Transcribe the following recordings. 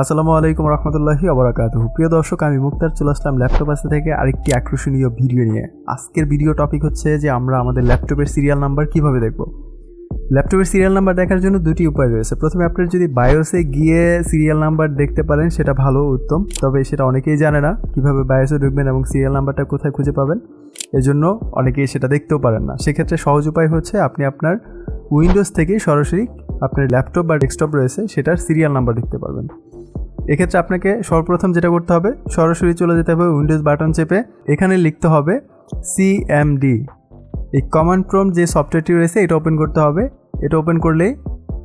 আসসালামু আলাইকুম রহমতুল্লাহি অবরাকাত প্রিয় দর্শক, আমি মুক্তার, চলে আসলাম ল্যাপটপ আছে থেকে আরেকটি আকর্ষণীয় ভিডিও নিয়ে। আজকের ভিডিও টপিক হচ্ছে যে আমরা আমাদের ল্যাপটপের সিরিয়াল নাম্বার কীভাবে দেখব। ল্যাপটপের সিরিয়াল নাম্বার দেখার জন্য দুটি উপায় রয়েছে। প্রথমে, আপনার যদি বায়োসে গিয়ে সিরিয়াল নাম্বার দেখতে পারেন, সেটা ভালো উত্তম। তবে সেটা অনেকেই জানে না কীভাবে বায়োসে ঢুকবেন এবং সিরিয়াল নাম্বারটা কোথায় খুঁজে পাবেন। এজন্য অনেকেই সেটা দেখতেও পারেন না। সেক্ষেত্রে সহজ উপায় হচ্ছে আপনি আপনার উইন্ডোজ থেকে সরাসরি আপনার ল্যাপটপ বা ডেস্কটপ রয়েছে, সেটার সিরিয়াল নাম্বার দেখতে পারবেন। এক্ষেত্রে আপনাকে সর্বপ্রথম যেটা করতে হবে, সরাসরি চলে যেতে হবে উইন্ডোজ বাটন চেপে। এখানে লিখতে হবে সিএমডি এই কমান্ড প্রম যে সফটওয়্যারটি রয়েছে, এটা ওপেন করতে হবে। এটা ওপেন করলেই,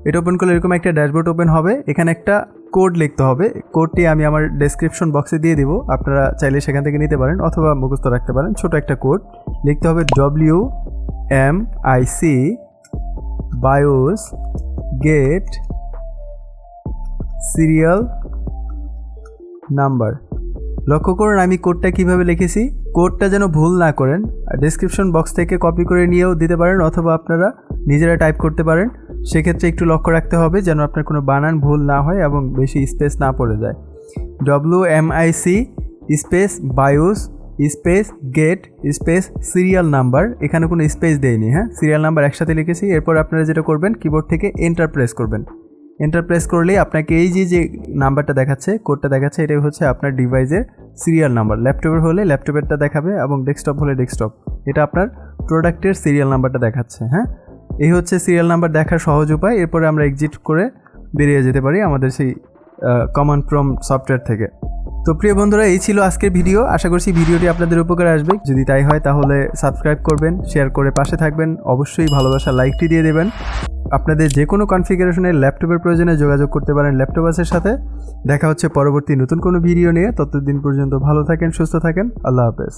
এটা ওপেন করলে এরকম একটা ড্যাশবোর্ড ওপেন হবে। এখানে একটা কোড লিখতে হবে। কোডটি আমি আমার ডেসক্রিপশন বক্সে দিয়ে দিব। আপনারা চাইলে সেখান থেকে নিতে পারেন অথবা মুখস্থ রাখতে পারেন। ছোট একটা কোড লিখতে হবে W M I C BIOS get serial number. লক্ষ্য করুন, আমি কোডটা কীভাবে লিখেছি? কোডটা যেন ভুল না করেন ডেসক্রিপশন বক্স থেকে কপি করে নিয়েও দিতে পারেন, অথবা আপনারা নিজেরা টাইপ করতে পারেন। সেক্ষেত্রে একটু লক্ষ্য রাখতে হবে যেন আপনার কোনো বানান ভুল না হয় এবং বেশি স্পেস না পড়ে যায়। W M I C space BIOS space get space serial number এখানে কোনো স্পেস দেয়নি হ্যাঁ? সিরিয়াল নাম্বার একসাথে লিখেছি, এরপর আপনারা যেটা করবেন কিবোর্ড থেকে এন্টার প্রেস করবেন। এন্টার প্রেস করলেই আপনাকে এই যে যে নাম্বারটা দেখাচ্ছে কোডটা দেখাচ্ছে, এটাই হচ্ছে আপনার ডিভাইসের সিরিয়াল নাম্বার ল্যাপটপের হলে ল্যাপটপেরটা দেখাবে এবং ডেস্কটপ হলে ডেস্কটপ এটা আপনার প্রোডাক্টের সিরিয়াল নাম্বারটা দেখাচ্ছে হ্যাঁ? এই হচ্ছে সিরিয়াল নাম্বার দেখার সহজ উপায়। এরপরে আমরা এক্সিট করে বেরিয়ে যেতে পারি আমাদের সেই কমন প্রম সফটওয়্যার থেকে। তো প্রিয় বন্ধুরা, এই ছিল আজকের ভিডিও আশা করছি ভিডিওটি আপনাদের উপকারে আসবে। যদি তাই হয়, তাহলে সাবস্ক্রাইব করবেন শেয়ার করে পাশে থাকবেন। অবশ্যই ভালোবাসা লাইকটি দিয়ে দেবেন। আপনাদের যে কোনো কনফিগারেশনের ল্যাপটপের প্রয়োজনে যোগাযোগ করতে পারেন ল্যাপটপাসের সাথে। দেখা হচ্ছে পরবর্তী নতুন কোনো ভিডিও নিয়ে। ততদিন পর্যন্ত ভালো থাকেন, সুস্থ থাকেন। আল্লাহ হাফেজ।